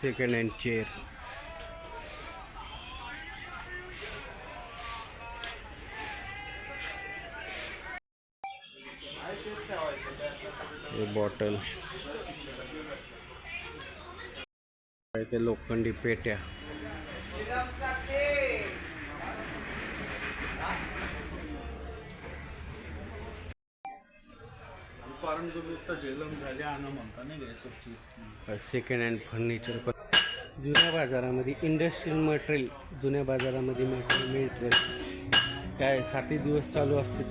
Second hand chair bottle ते लोखंडी पेट्या. फारंगुप्त झेलम झाले आणि म्हणता नाही घ्यायचं चीज सेकंड हँड फर्निचर पण. जुन्या बाजारामध्ये इंडस्ट्रियल मटेरियल जुन्या बाजारामध्ये मटेरियल मिळतं. काय सातही दिवस चालू असते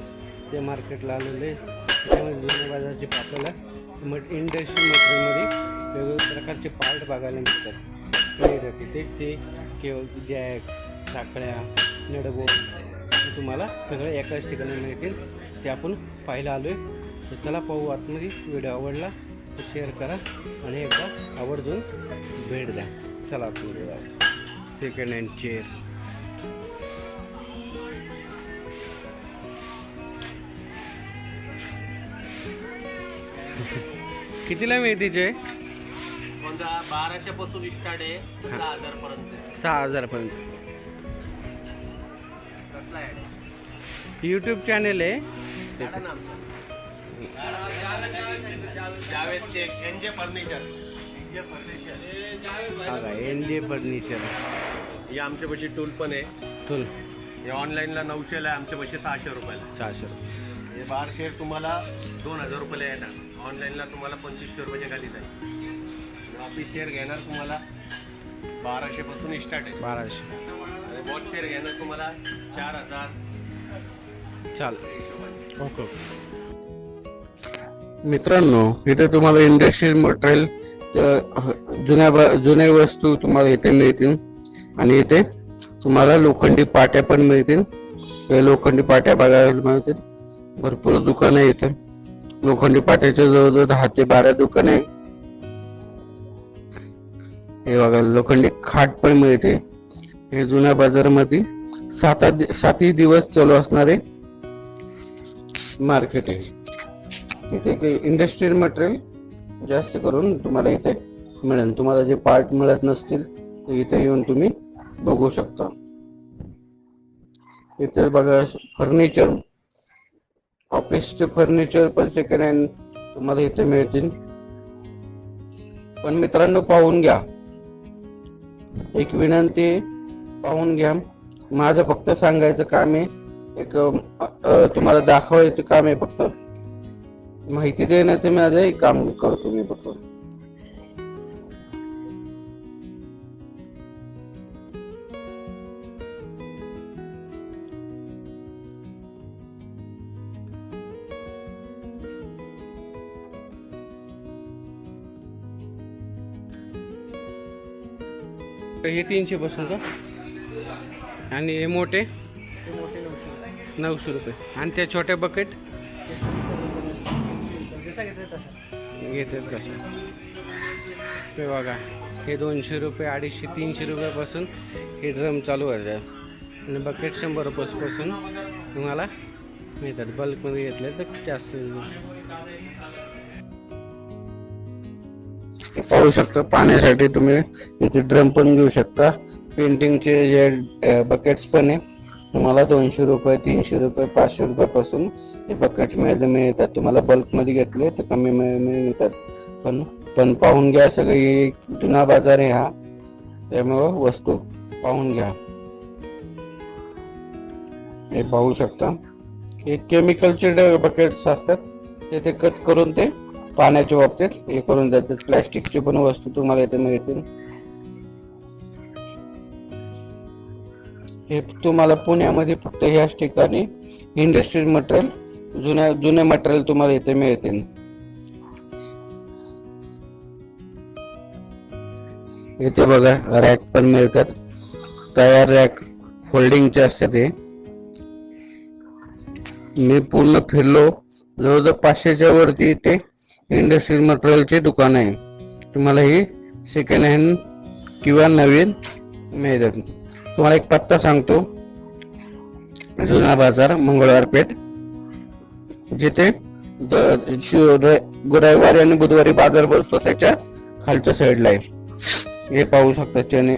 ते मार्केटला आलेले. त्याच्यामध्ये जुन्या बाजाराचे आपल्याला मट इंडस्ट्रियल मटेरियलमध्ये वेगवेगळ्या प्रकारचे पार्ट बघायला मिळतात. मिळतात तिथे ते केवळ जॅक साखळ्या नडबोट हे तुम्हाला सगळं एकाच ठिकाणी मिळतील. ते आपण पाहायला आलो आहे तर चला पाहू आतमध्ये. व्हिडिओ आवडला तर शेअर करा आणि एकदा आवर्जून भेट द्या. चला आतमध्ये जाऊ सेकंड हँड चेअर कितीला मिळते जय कोणता बाराशे पासून स्टार्ट आहे. सहा हजार पर्यंत. सहा हजारपर्यंत कसला आहे? यूट्यूब चॅनेल आहे. Javed NJ furniture NJ furniture हा का एन जे फर्निचर हे आमच्यापाशी टूल पण आहे. चल हे ऑनलाईनला नऊशेला आहे आमच्यापाशी सहाशे रुपयाला चारशे रुपये. हे बार चेअर तुम्हाला दोन हजार रुपयाला येणार. ऑनलाईनला तुम्हाला पंचवीसशे रुपयाच्या खाली जाईल ऑफिस शेअर घेणार तुम्हाला बाराशे पासून स्टार्ट आहे. बाराशे. आणि बॉट शेअर घेणार तुम्हाला चार हजार. चाल. हिशोबाने. Okay okay. मित्रांनो इथे तुम्हाला इंडस्ट्रियल मटेरियल जुन्या ब- जुन्या वस्तू तुम्हाला इथे मिळतील. आणि इथे तुम्हाला लोखंडी पाट्या पण मिळतील. लोखंडी पाट्या बघायला मिळतील. भरपूर दुकान आहे इथे. लोखंडी पाट्याच्या जवळजवळ दहा ते बारा दुकान आहे हे बघा लोखंडी खाट पण मिळते. हे जुन्या बाजारामध्ये सात आठ- सातही दिवस चालू असणारे मार्केट आहे. इथे इंडस्ट्रियल मटेरियल जास्त करून तुम्हाला इथे मिळेल. तुम्हाला जे पार्ट मिळत नसतील ते इथे येऊन तुम्ही बघू शकता. इथे बघा फर्निचर ऑफिसचे फर्निचर पण सेकंड हँड तुम्हाला इथे मिळतील. पण मित्रांनो पाहून घ्या. एक विनंती पाहून घ्या. माझं फक्त सांगायचं काम आहे एक तुम्हाला दाखवायचं काम आहे फक्त. माहिती देण्याचं माझं एक काम करतो मी फक्त हे तीनशे पासून का आणि हे मोठे नऊशे. रुपये. आणि ते छोटे बकेट घेतात कसं ते बघा हे दोनशे रुपये अडीचशे तीनशे रुपयापासून हे ड्रम चालू करतात आणि बकेट शंभर रुपयापासून तुम्हाला मिळतात. बल्कमध्ये घेतले तर जास्त पाहू शकता पाण्यासाठी तुम्ही इथे ड्रम पण घेऊ शकता. पेंटिंगचे जे बकेट्स पण आहे तुम्हाला दोनशे रुपये तीनशे रुपये पाचशे रुपयापासून हे बकेट मिळत मिळतात. तुम्हाला बल्कमध्ये घेतले तर कमी मिळतात. पण पण पाहून घ्या सगळी जुना बाजार आहे हा. त्यामुळं वस्तू पाहून घ्या. हे पाहू शकता. हे केमिकलचे बकेट्स असतात. ते ते कट करून ते पाण्याच्या बाबतीत हे करून देतात प्लॅस्टिकची पण वस्तू तुम्हाला इथे मिळतील. हे तुम्हाला पुण्यामध्ये फक्त ह्याच ठिकाणी इंडस्ट्रियल मटेरियल जुन्या जुने मटेरियल तुम्हाला इथे मिळतील. इथे बघा रॅक पण मिळतात. तयार रॅक फोल्डिंगचे असतात हे. मी पूर्ण फिरलो. जवळजवळ पाचशेच्या वरती इथे इंडस्ट्रियल मटेरियलचे दुकान आहे. तुम्हाला हे सेकंड हँड किंवा नवीन मिळतात. तुम्हाला एक पत्ता सांगतो. जुना बाजार मंगळवार पेठ. जिथे रविवारी आणि बुधवारी बाजार बसतो त्याच्या खालच्या साईडला आहे. हे पाहू शकता त्याने.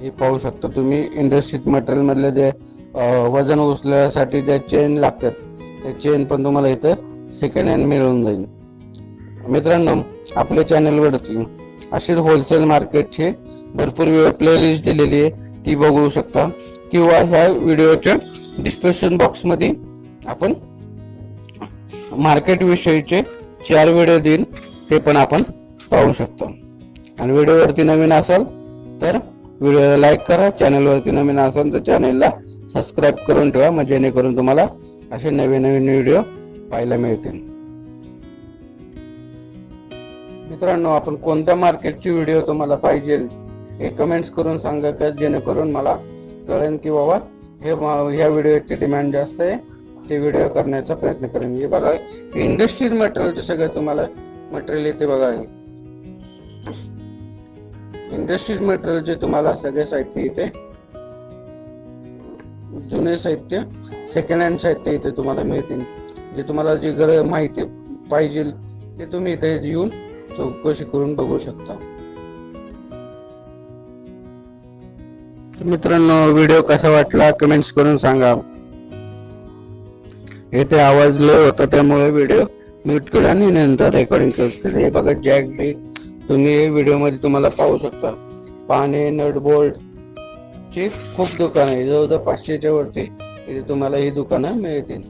हे पाहू शकता तुम्ही इंडस्ट्रीज मटेरियल मधले जे वजन उचलण्यासाठी ज्या चेन लागतात त्या चेन पण तुम्हाला इथं सेकंड हँड मिळून जाईल. मित्रांनो आपल्या चॅनलवरती असेच होलसेल मार्केटचे भरपूर प्लेलिस्ट दिलेली आहे ती बघू शकता. किंवा ह्या व्हिडिओच्या डिस्क्रिप्शन बॉक्समध्ये आपण मार्केट विषयीचे चार व्हिडिओ देईन ते पण आपण पाहू शकतो. आणि व्हिडिओवरती नवीन असाल तर व्हिडिओला लाईक करा. चॅनलवरती नवीन असाल तर चॅनलला सबस्क्राईब करून ठेवा मग जेणेकरून तुम्हाला असे नवीन नवीन व्हिडिओ पाहायला मिळतील. मित्रांनो आपण कोणत्या मार्केटची व्हिडिओ तुम्हाला पाहिजे? हे कमेंट्स करून सांगा का? जेणेकरून मला कळेल की बाबा हे ह्या व्हिडिओची डिमांड जास्त आहे. ते व्हिडिओ करण्याचा प्रयत्न करेन. हे बघा इंडस्ट्रीज मटेरियलचे सगळं तुम्हाला मटेरियल येते बघा. इंडस्ट्रीज मटेरियलचे तुम्हाला सगळे साहित्य इथे जुने साहित्य सेकंड हँड साहित्य इथे तुम्हाला मिळतील जे तुम्हाला जी गरज माहिती पाहिजे ते तुम्ही इथे येऊन चौकशी करून बघू शकता. मित्रांनो व्हिडिओ कसा वाटला कमेंट्स करून सांगा. येथे आवाज लो होता त्यामुळे व्हिडिओ म्यूट केला आणि नंतर रेकॉर्डिंग करते हे बघा जॅक ब्रेक तुम्ही हे व्हिडिओमध्ये तुम्हाला पाहू शकता. पाने नट बोल्ट ची खूप दुकान आहे. जवळजवळ पाचशेच्या वरती इथे तुम्हाला ही दुकानं मिळतील.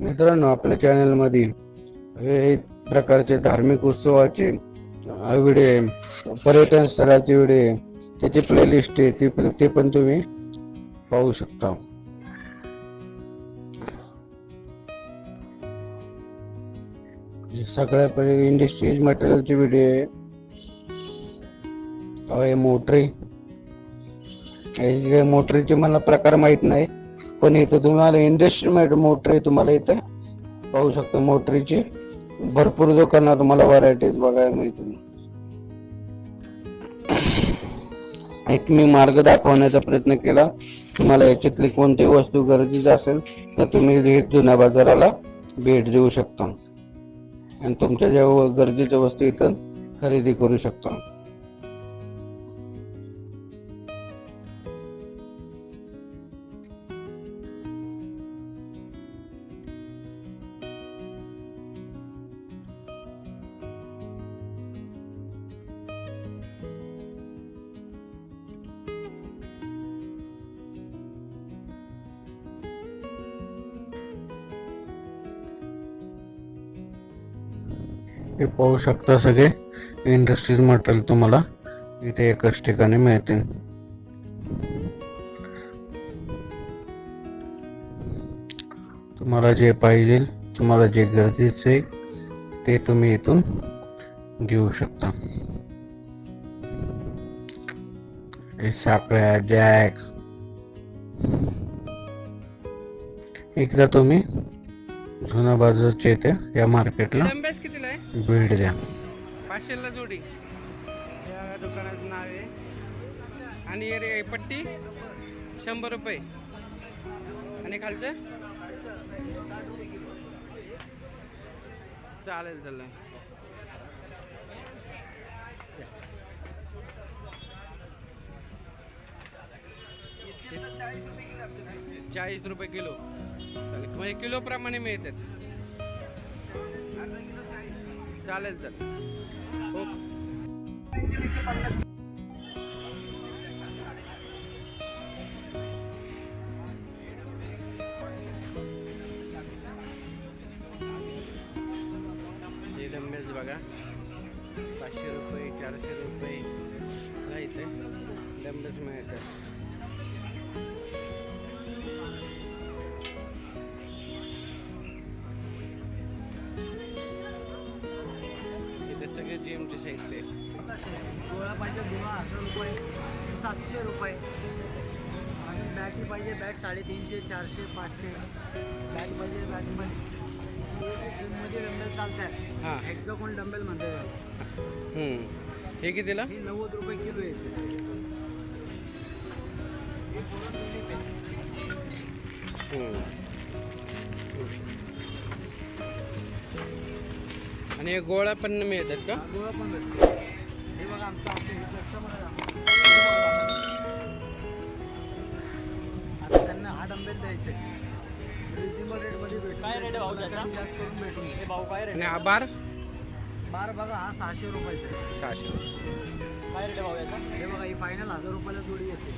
मित्रांनो आपल्या चॅनलमधील हे प्रकारचे धार्मिक उत्सवाचे व्हिडिओ पर्यटन स्थळाचे व्हिडिओ त्याची प्लेलिस्ट आहे ती पण- ते पण तुम्ही पाहू शकता. सगळ्या पहिले इंडस्ट्रीज मटेरियलचे व्हिडिओ आहे. मोटरी. मोटरीचे मला प्रकार माहीत नाही पण इथं तुम्हाला इंडस्ट्री मोटरी तुम्हाला इथं पाहू शकता मोटरीची. भरपूर दुकानात तुम्हाला व्हरायटीज बघायला मिळतील. एक मी मार्ग दाखवण्याचा प्रयत्न केला. तुम्हाला याच्यातली कोणती वस्तू गरजेची असेल तर तुम्ही जुन्या बाजाराला भेट देऊ शकता. आणि तुमच्या ज्या गरजेच्या वस्तू इथं खरेदी करू शकता. हे पाहू शकता सगळे. इंडस्ट्रीज मटेरियल तुम्हाला इथे एकाच ठिकाणी मिळतील. तुम्हाला जे पाहिजे तुम्हाला जे गरजेचे आहे ते तुम्ही इथून घेऊ शकता. हे साखळ्या जॅक. एकदा तुम्ही जुन्या बाजूचे इथे या मार्केटला भेट द्या. पाचशेला जोडी. या दुकानाचं नाव आहे. आणि हे रे पट्टी शंभर रुपये. आणि खालचं? चालेल चालेल. चाळीस रुपये किलो. चालेल म्हणजे किलो प्रमाणे मिळतात. चालेल सर ओके. डंबेल्स बघा. पाचशे रुपये चारशे रुपये. बघा इथे डंबेल्स मिळतात. साहित्य आहे. गोळा पाहिजे गोळा हजार रुपये सातशे रुपये. आणि बॅगी पाहिजे बॅग साडेतीनशे चारशे पाचशे. बॅग पाहिजे बॅगमध्ये जिममध्ये डंबेल चालत. आहेत एक्झॉकोन डंबेल म्हणते. हे कितीला? हे नव्वद रुपये किलो येते आणि गोळ्या पण मिळतात का? गोळा पण भेटतो हे बघा आमचं आमचे हे कस्टमर आहे. आता त्यांना हा डंबेल द्यायचे. रिझनेबल रेटमध्ये काय रेट भाऊ जास्त करून भेटून हे भाऊ काय आणि हा बार? बार बघा हा सहाशे रुपयाचा आहे. सहाशे काय रेट भाऊ याचा? हे बघा ही फायनल हजार रुपयाला जोडी येते.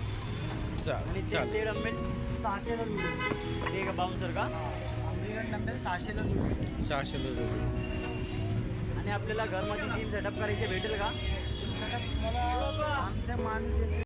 चालेल चालेल. डंबेल सहाशेला जोडी. ते का? बाउन्सर का अमेरिकन डंबेल सहाशेला जोडी. जोडी. आणि आपल्याला घरमध्ये जिम सेटअप करायचे भेटेल का? सेटअप मला आमच्या माणूस येते.